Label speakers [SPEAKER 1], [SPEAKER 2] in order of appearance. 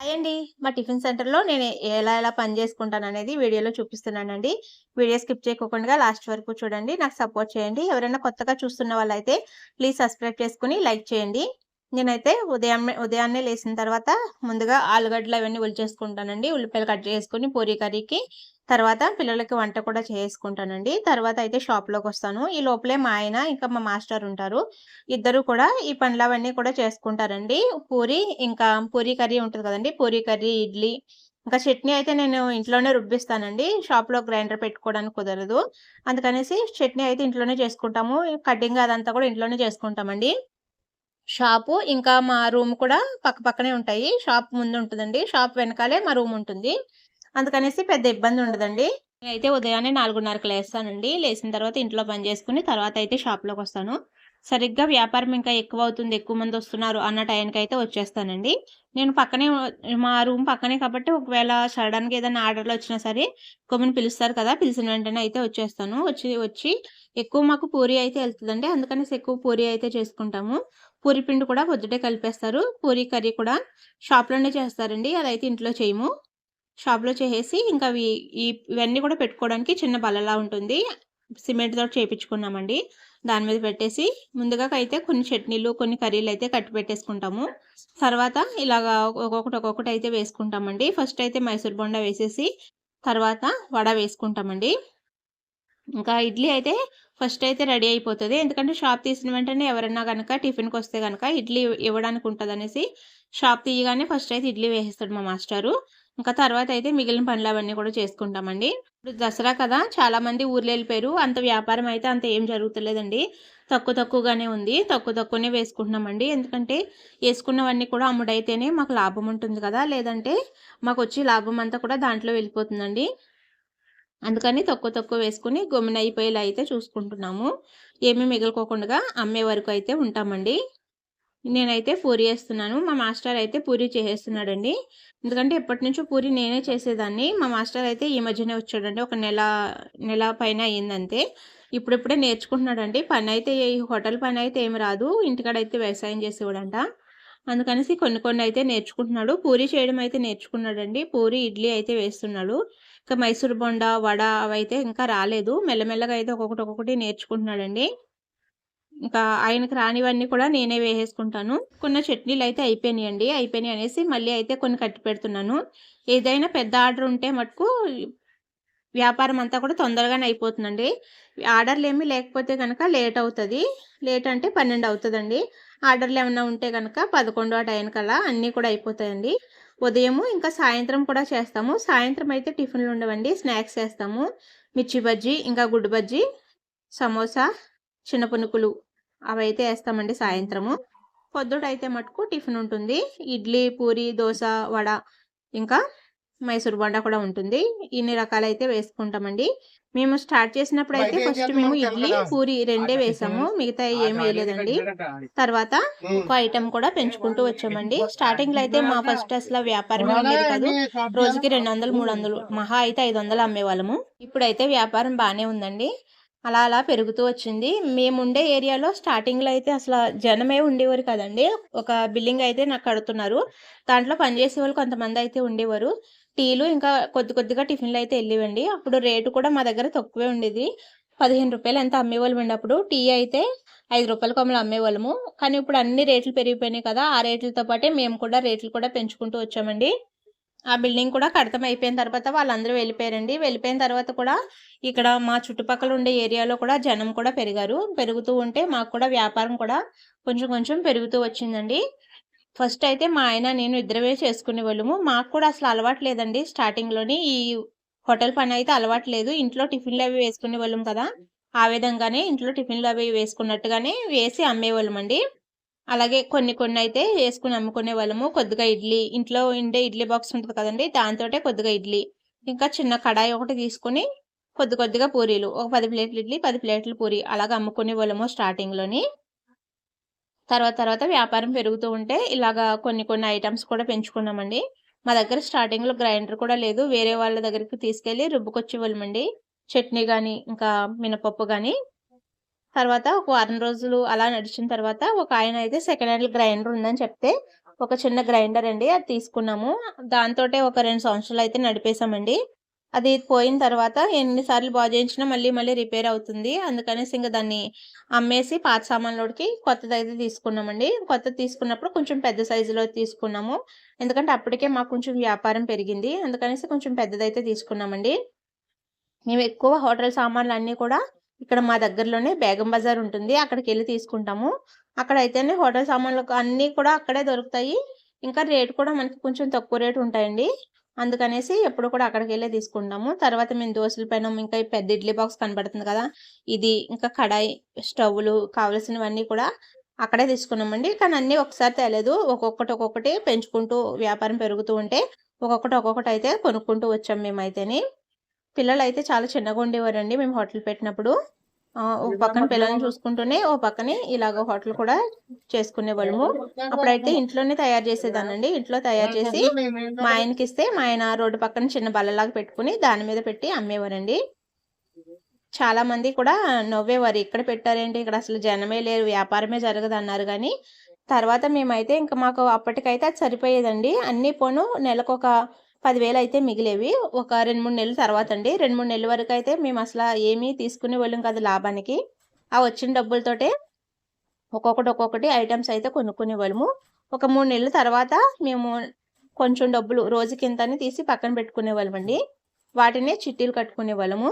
[SPEAKER 1] అయ్యండి అండి. మా టిఫిన్ సెంటర్‌లో నేను ఎలా ఎలా పని చేసుకుంటాననేది వీడియోలో చూపిస్తున్నానండి. వీడియో స్కిప్ చేయకోకుండా లాస్ట్ వరకు చూడండి. నాకు సపోర్ట్ చేయండి. ఎవరైనా కొత్తగా చూస్తున్న వాళ్ళైతే ప్లీజ్ సబ్స్క్రైబ్ చేసుకొని లైక్ చేయండి. నేనైతే ఉదయం ఉదయాన్నే లేచిన తర్వాత ముందుగా ఆలుగడ్డలు అవన్నీ ఒలిచేసుకుంటానండి. ఉల్లిపాయలు కట్ చేసుకొని పూరీ కర్రీకి. తర్వాత పిల్లలకి వంట కూడా చేసుకుంటానండి. తర్వాత అయితే షాప్‌లోకొస్తాను. ఈ లోపలే మా ఆయన ఇంకా మా మాస్టర్ ఉంటారు. ఇద్దరు కూడా ఈ పనులవన్నీ కూడా చేసుకుంటారండి. పూరి ఇంకా పూరి కర్రీ ఉంటది కదండీ! పూరి కర్రీ, ఇడ్లీ ఇంకా చట్నీ అయితే నేను ఇంట్లోనే రుబ్బిస్తానండి. షాప్‌లో గ్రైండర్ పెట్టుకోవడానికి కుదరదు. అందుకనేసి చట్నీ అయితే ఇంట్లోనే చేసుకుంటాము. కటింగ్ అదంతా కూడా ఇంట్లోనే చేసుకుంటామండి. షాపు ఇంకా మా రూమ్ కూడా పక్క పక్కనే ఉంటాయి. షాప్ ముందు ఉంటుందండి షాప్ వెనకాలే మా రూమ్ ఉంటుంది. అందుకనేసి పెద్ద ఇబ్బంది ఉండదండి. నేనైతే ఉదయాన్నే 4:30కి లేస్తానండి. లేచిన తర్వాత ఇంట్లో పని చేసుకుని తర్వాత అయితే షాప్లోకి వస్తాను సరిగ్గా వ్యాపారం ఇంకా ఎక్కువ అవుతుంది ఎక్కువ మంది వస్తున్నారు అన్న టైంకయితే వచ్చేస్తానండి. నేను పక్కనే మా రూమ్ పక్కనే కాబట్టి ఒకవేళ సడన్గా ఏదైనా ఆర్డర్లు వచ్చినా సరే కొమ్మని పిలుస్తారు కదా! పిలిచిన వెంటనే అయితే వచ్చేస్తాను. వచ్చి వచ్చి ఎక్కువ మాకు పూరి అయితే వెళ్తుందండి అందుకనేసి ఎక్కువ పూరి అయితే చేసుకుంటాము. పూరి పిండి కూడా పొద్దుటే కలిపేస్తారు. పూరి కర్రీ కూడా షాప్‌లోనే చేస్తారండి. అదైతే ఇంట్లో చేయము. షాప్‌లో చేసేసి ఇంకా ఈ ఇవన్నీ కూడా పెట్టుకోవడానికి చిన్న బల్లలా ఉంటుంది. సిమెంట్తో చేపించుకున్నామండి దాని మీద పెట్టేసి ముందుగా అయితే కొన్ని చట్నీలు, కొన్ని కర్రీలు అయితే కట్టి పెట్టేసుకుంటాము. తర్వాత ఇలాగా ఒక్కొక్కటి ఒక్కొక్కటి అయితే వేసుకుంటామండి. ఫస్ట్ అయితే మైసూర్ బోండా వేసేసి తర్వాత వడ వేసుకుంటామండి. ఇంకా ఇడ్లీ అయితే ఫస్ట్ అయితే రెడీ అయిపోతుంది ఎందుకంటే షాప్ తీసిన వెంటనే ఎవరైనా కనుక టిఫిన్కి వస్తే కనుక ఇడ్లీ ఇవ్వడానికి ఉంటదనేసి షాప్ తీయగానే ఫస్ట్ అయితే ఇడ్లీ వేసేస్తాడు మా మాస్టారు. ఇంకా తర్వాత అయితే మిగిలిన పనులవన్నీ కూడా చేసుకుంటామండి. ఇప్పుడు దసరా కదా! చాలామంది ఊర్లు వెళ్ళిపోయారు అంత వ్యాపారం అయితే అంత ఏం జరుగుతలేదండి. తక్కువ తక్కువగానే ఉంది. తక్కువ తక్కువనే వేసుకుంటున్నామండి. ఎందుకంటే వేసుకున్నవన్నీ కూడా అమ్ముడైతేనే మాకు లాభం ఉంటుంది కదా! లేదంటే మాకు వచ్చే లాభం అంతా కూడా దాంట్లో వెళ్ళిపోతుందండి. అందుకని తక్కువ తక్కువ వేసుకుని గమ్మున అయిపోయేలా అయితే చూసుకుంటున్నాము. ఏమీ మిగలుకోకుండా అమ్మే వరకు అయితే ఉంటామండి. నేనైతే పూరి చేస్తున్నాను మా మాస్టర్ అయితే పూరి చేసేస్తున్నాడండి. ఎందుకంటే ఎప్పటినుంచో పూరి నేనే చేసేదాన్ని. మా మాస్టర్ అయితే ఈ మధ్యనే వచ్చాడండి. ఒక నెల నెల పైన అయిందంతే. ఇప్పుడిప్పుడే నేర్చుకుంటున్నాడండి. పనైతే ఈ హోటల్ పని అయితే ఏమి రాదు. ఇంటికాడైతే వ్యవసాయం చేసేవాడంట. అందుకనేసి కొన్ని కొన్ని అయితే నేర్చుకుంటున్నాడు. పూరి చేయడం అయితే నేర్చుకున్నాడండి. పూరి, ఇడ్లీ అయితే వేస్తున్నాడు. ఇంకా మైసూర్ బొండ వడ అవైతే ఇంకా రాలేదు. మెల్లమెల్లగా అయితే ఒక్కొక్కటి ఒక్కొక్కటి నేర్చుకుంటున్నాడండి. ఇంకా ఆయనకి రానివన్నీ కూడా నేనే వేసేసుకుంటాను. కొన్ని చట్నీలయితే అయిపోయినాయండి. అయిపోయినాయి అనేసి మళ్ళీ అయితే కొన్ని కట్టి పెడుతున్నాను. ఏదైనా పెద్ద ఆర్డర్ ఉంటే మటుకు వ్యాపారం అంతా కూడా తొందరగానే అయిపోతుందండి. ఆర్డర్లు ఏమీ లేకపోతే కనుక లేట్ అవుతుంది లేట్ అంటే పన్నెండు అవుతుందండి ఆర్డర్‌లు ఏమన్నా ఉంటే గనక 11 ఆ టైంకల్లా అన్నీ కూడా అయిపోతాయండి. ఉదయము ఇంకా సాయంత్రం కూడా చేస్తాము. సాయంత్రం అయితే టిఫిన్‌లు ఉండవండి. స్నాక్స్ చేస్తాము. మిర్చి బజ్జీ, ఇంకా గుడ్డు బజ్జీ, సమోసా, చిన్న పునుకులు అవైతే ఏస్తామండి సాయంత్రము. పొద్దుటైతే మటుకు టిఫిన్ ఉంటుంది. ఇడ్లీ, పూరి, దోస, వడ ఇంకా మైసూర్ బోండా కూడా ఉంటుంది. ఇన్ని రకాలైతే వేసుకుంటామండి. మేము స్టార్ట్ చేసినప్పుడైతే ఫస్ట్ మేము ఇడ్లీ, పూరి రెండే వేసాము. మిగతాయి ఏమి వేయలేదండి. తర్వాత ఒక్కో ఐటెమ్ కూడా పెంచుకుంటూ వచ్చామండి. స్టార్టింగ్‌లో అయితే మా ఫస్ట్ అసల వ్యాపారమే ఉండేది కాదు. రోజుకి 200, 300 మహా అయితే 500 అమ్మేవాళ్ళము. ఇప్పుడైతే వ్యాపారం బానే ఉందండి. అలా అలా పెరుగుతూ వచ్చింది. మేముండే ఏరియాలో స్టార్టింగ్‌లో అయితే అసల జనమే ఉండేవారు కదండి ఒక బిల్డింగ్ అయితే నాకు కడుతున్నారు. దాంట్లో పనిచేసే వాళ్ళు కొంతమంది అయితే ఉండేవారు. టీలు ఇంకా కొద్ది కొద్దిగా టిఫిన్లు అయితే వెళ్ళివండి అప్పుడు రేటు కూడా మా దగ్గర తక్కువే ఉండేది. రూ. 15 ఎంతో అమ్మేవాళ్ళమండి అప్పుడు. టీ అయితే ఐదు రూపాయల కొమ్మలు అమ్మేవాళ్ళము. కానీ ఇప్పుడు అన్ని రేట్లు పెరిగిపోయినాయి కదా! ఆ రేట్లతో పాటే మేము కూడా రేట్లు కూడా పెంచుకుంటూ వచ్చామండి. ఆ బిల్డింగ్ కూడా కడతం అయిపోయిన తర్వాత వాళ్ళందరూ వెళ్ళిపోయారండి. వెళ్ళిపోయిన తర్వాత కూడా ఇక్కడ మా చుట్టుపక్కల ఉండే ఏరియాలో కూడా జనం కూడా పెరిగారు. పెరుగుతూ ఉంటే మాకు కూడా వ్యాపారం కూడా కొంచెం కొంచెం పెరుగుతూ వచ్చిందండి. ఫస్ట్ అయితే మా ఆయన, నేను ఇద్దరమే చేసుకునేవాళ్ళము. మాకు కూడా అసలు అలవాటు లేదండి స్టార్టింగ్‌లోని ఈ హోటల్ పని అయితే అలవాటు లేదు. ఇంట్లో టిఫిన్‌లు అవి వేసుకునే వాళ్ళం కదా! ఆ విధంగానే ఇంట్లో టిఫిన్‌లు అవి వేసుకున్నట్టుగానే వేసి అమ్మేవాళ్ళమండి. అలాగే కొన్ని కొన్ని అయితే వేసుకుని అమ్ముకునే వాళ్ళము కొద్దిగా ఇడ్లీ, ఇంట్లో ఉండే ఇడ్లీ బాక్స్ ఉంటుంది కదండి దాంతోటే కొద్దిగా ఇడ్లీ, ఇంకా చిన్న కడాయి ఒకటి తీసుకొని కొద్ది కొద్దిగా పూరీలు. ఒక పది ప్లేట్‌లు ఇడ్లీ, పది ప్లేట్‌లు పూరి అలాగా అమ్ముకునేవాళ్ళము స్టార్టింగ్‌లోని. తర్వాత తర్వాత వ్యాపారం పెరుగుతూ ఉంటే ఇలాగా కొన్ని కొన్ని ఐటమ్స్ కూడా పెంచుకున్నామండి. మా దగ్గర స్టార్టింగ్‌లో గ్రైండర్ కూడా లేదు. వేరే వాళ్ళ దగ్గరికి తీసుకెళ్ళి రుబ్బుకొచ్చేవాళ్ళమండి. చట్నీ కానీ ఇంకా మినపప్పు కానీ తర్వాత ఒక వారం రోజులు అలా నడిచిన తర్వాత ఒక ఆయన అయితే సెకండ్ హ్యాండ్ గ్రైండర్ ఉందని చెప్తే ఒక చిన్న గ్రైండర్ అండి అది తీసుకున్నాము. దాంతోటే ఒక రెండు సంవత్సరాలు అయితే నడిపేసామండి అది పోయిన తర్వాత ఎన్నిసార్లు బాగు చేయించినా మళ్ళీ మళ్ళీ రిపేర్ అవుతుంది. అందుకనేసి ఇంకా దాన్ని అమ్మేసి పాత సామాన్లోకి కొత్తది అయితే తీసుకున్నామండి. కొత్తది తీసుకున్నప్పుడు కొంచెం పెద్ద సైజులో తీసుకున్నాము. ఎందుకంటే అప్పటికే మాకు కొంచెం వ్యాపారం పెరిగింది. అందుకనేసి కొంచెం పెద్దదైతే తీసుకున్నామండి. మేము ఎక్కువ హోటల్ సామాన్లు అన్నీ కూడా ఇక్కడ మా దగ్గరలోనే బేగం బజార్ ఉంటుంది. అక్కడికి వెళ్ళి తీసుకుంటాము. అక్కడ అయితేనే హోటల్ సామాన్లు అన్నీ కూడా అక్కడే దొరుకుతాయి. ఇంకా రేట్ కూడా మనకి కొంచెం తక్కువ రేటు ఉంటాయండి. అందుకనేసి ఎప్పుడు కూడా అక్కడికి వెళ్ళి తీసుకుంటాము. తర్వాత మేము దోశల పైన ఇంకా ఈ పెద్ద ఇడ్లీ బాక్స్ కనబడుతుంది కదా ఇది ఇంకా కడాయి స్టవ్లు కావలసినవన్నీ కూడా అక్కడే తీసుకున్నామండి. కానీ అన్నీ ఒకసారి తేలేదు. ఒక్కొక్కటి ఒక్కొక్కటి పెంచుకుంటూ వ్యాపారం పెరుగుతూ ఉంటే ఒక్కొక్కటి ఒక్కొక్కటి అయితే కొనుక్కుంటూ వచ్చాం మేమైతేనే. పిల్లలు అయితే చాలా చిన్నగా ఉండేవారండి మేము హోటల్ పెట్టినప్పుడు. ఒక పక్కన పిల్లల్ని చూసుకుంటూనే ఓ పక్కనే ఇలాగ హోటల్ కూడా చేసుకునే వాళ్ళము అప్పుడైతే ఇంట్లోనే తయారు చేసేదానండి ఇంట్లో తయారు చేసి మా ఆయనకి ఇస్తే మా ఆయన రోడ్డు పక్కన చిన్న బల్లలాగా పెట్టుకుని దాని మీద పెట్టి అమ్మేవారండి. చాలా మంది కూడా నవ్వేవారు ఇక్కడ పెట్టారేంటి? ఇక్కడ అసలు జనమే లేరు వ్యాపారమే జరగదు అన్నారు కానీ తర్వాత మేమైతే ఇంకా మాకు అప్పటికైతే అది సరిపోయేదండి. అన్ని పోను నెలకు ఒక పదివేలు అయితే మిగిలేవి. ఒక రెండు మూడు నెలల తర్వాత అండి. రెండు మూడు నెలల వరకు అయితే మేము అసలు ఏమీ తీసుకునే వాళ్ళం కాదు లాభానికి. ఆ వచ్చిన డబ్బులతోటే ఒక్కొక్కటి ఒక్కొక్కటి ఐటమ్స్ అయితే కొనుక్కునే వాళ్ళము. ఒక మూడు నెలల తర్వాత మేము కొంచెం డబ్బులు రోజుకి ఇంతని తీసి పక్కన పెట్టుకునే వాళ్ళమండి. వాటిని చిట్టీలు కట్టుకునే వాళ్ళము.